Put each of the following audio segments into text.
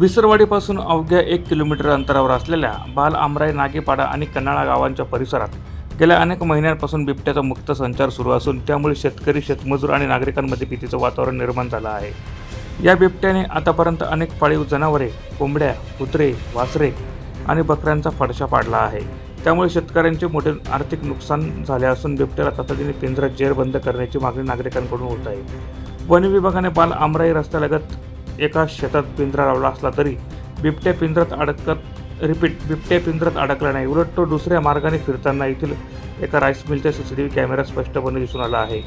विसरवाडीपासून अवघ्या एक किलोमीटर अंतरावर असलेल्या बाल आमराई नागेपाडा आणि कन्हाळा गावांच्या परिसरात गेल्या अनेक महिन्यांपासून बिबट्याचा मुक्त संचार सुरू असून त्यामुळे शेतकरी शेतमजूर आणि नागरिकांमध्ये भीतीचं वातावरण निर्माण झालं आहे. या बिबट्याने आतापर्यंत अनेक पाळीव जनावरे कोंबड्या कुत्रे वासरे आणि बकऱ्यांचा फडशा पाडला आहे. त्यामुळे शेतकऱ्यांचे मोठे आर्थिक नुकसान झाले असून बिबट्याला तातडीने पिंजरा जेरबंद करण्याची मागणी नागरिकांकडून होत आहे. वन विभागाने बाल आमराई रस्त्यालगत एका शेतात पिंजरा लावला असला तरी बिबट्या पिंजरात अडकत रिपीट बिबट्या पिंजरात अडकला नाही. उलट तो दुसऱ्या मार्गाने फिरताना येथील एका राईस मिलच्या सी सी टी व्ही कॅमेऱ्यात स्पष्टपणे दिसून आला आहे.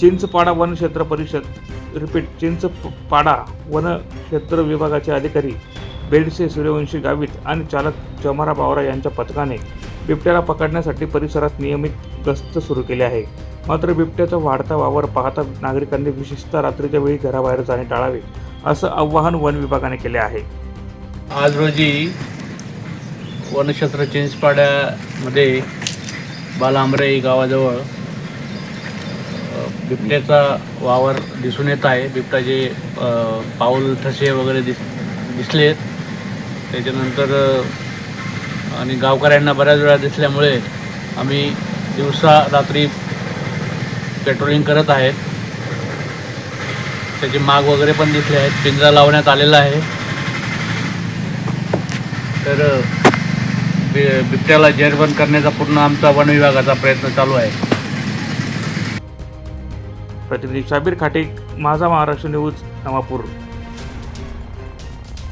चिंचपाडा वन क्षेत्र परिषद रिपीट चिंचपाडा वन क्षेत्र विभागाचे अधिकारी बेडसे सूर्यवंशी गावित आणि चालक जमारा बावरा यांच्या पथकाने बिबट्याला पकडण्यासाठी परिसरात नियमित गस्त सुरू केली आहे. मात्र बिबट्याचा वाढता वावर पाहता नागरिकांनी विशेषतः रात्रीच्या वेळी घराबाहेर जाणे टाळावे असं आवाहन वन विभागाने केले आहे. आज रोजी वनक्षेत्र चिंचपाड्यामध्ये बालांबरे गावाजवळ बिबट्याचा वावर दिसून येत आहे. बिबट्याचे पाऊल ठसे वगैरे दिस दिसलेत. त्याच्यानंतर आणि गावकऱ्यांना बऱ्याच वेळा दिसल्यामुळे आम्ही दिवसा रात्री पेट्रोलिंग करत आहेत. त्याची माग वगैरे पण दिसले आहेत. पिंजरा लावण्यात आलेला आहे. तर बि बिबट्याला जेरबंद करण्याचा पूर्ण आमचा वन विभागाचा प्रयत्न चालू आहे. प्रतिनिधी शाबीर खाटे माझा महाराष्ट्र न्यूज नवापूर.